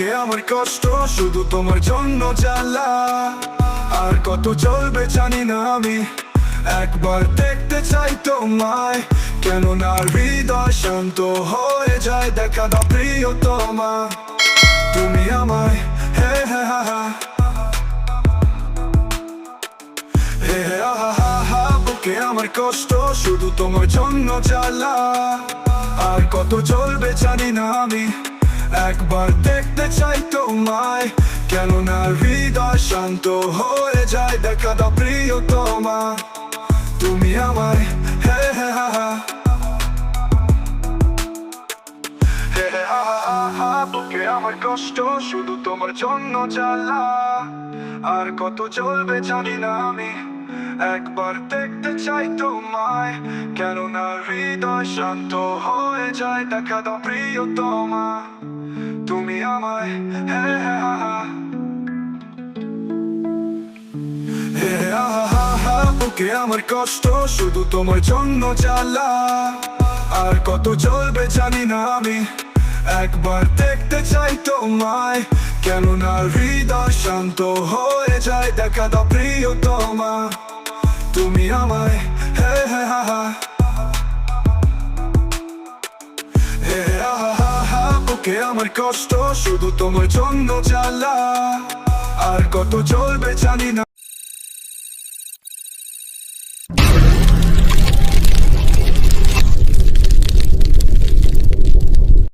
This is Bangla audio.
বুকে আমার কষ্ট, শুধু তোমার জন্য জ্বালা। আর কত চলবে জানি না আমি। একবার দেখতে চাই তোমায় কেন না হৃদয় শান্ত হয়ে যায়, দেখা দাও প্রিয়তমা। তুমি আমায় হে হে। হা হা, হে হে, হা হা, বুকে আমার কষ্ট, শুধু তোমার জন্য জ্বালা। আর কত চলবে জানি না আমি। একবার দেখতে চাই তোমায়। কেন না হৃদয় শান্ত হয়ে যায়, দেখা দাও প্রিয়তমা তুমি আমায়, হে হে, হা হা। বুকে আমার কষ্ট, শুধু তোমার জন্য জ্বালা। আর কত চলবে জানি না আমি। একবার দেখতে চাই তোমায়। কেন না হৃদয় শান্ত হয়ে যায়, দেখা দাও প্রিয়তমা। তুমি আমায়, হে হে, হা হা। হে আহা হা হা বুকে আমার কষ্ট, শুধু তোমার জন্য জ্বালা। আর কত চলবে জানি না আমি। একবার দেখতে চাই তোমায়। কেন না হৃদয় শান্ত হয়ে যায়, দেখা দাও প্রিয়তমা। তুমি আমায় হে হে, হা। বুকে আমার কষ্ট শুধু তোমার জন্য জ্বালা। আর কত চলবে জানি না।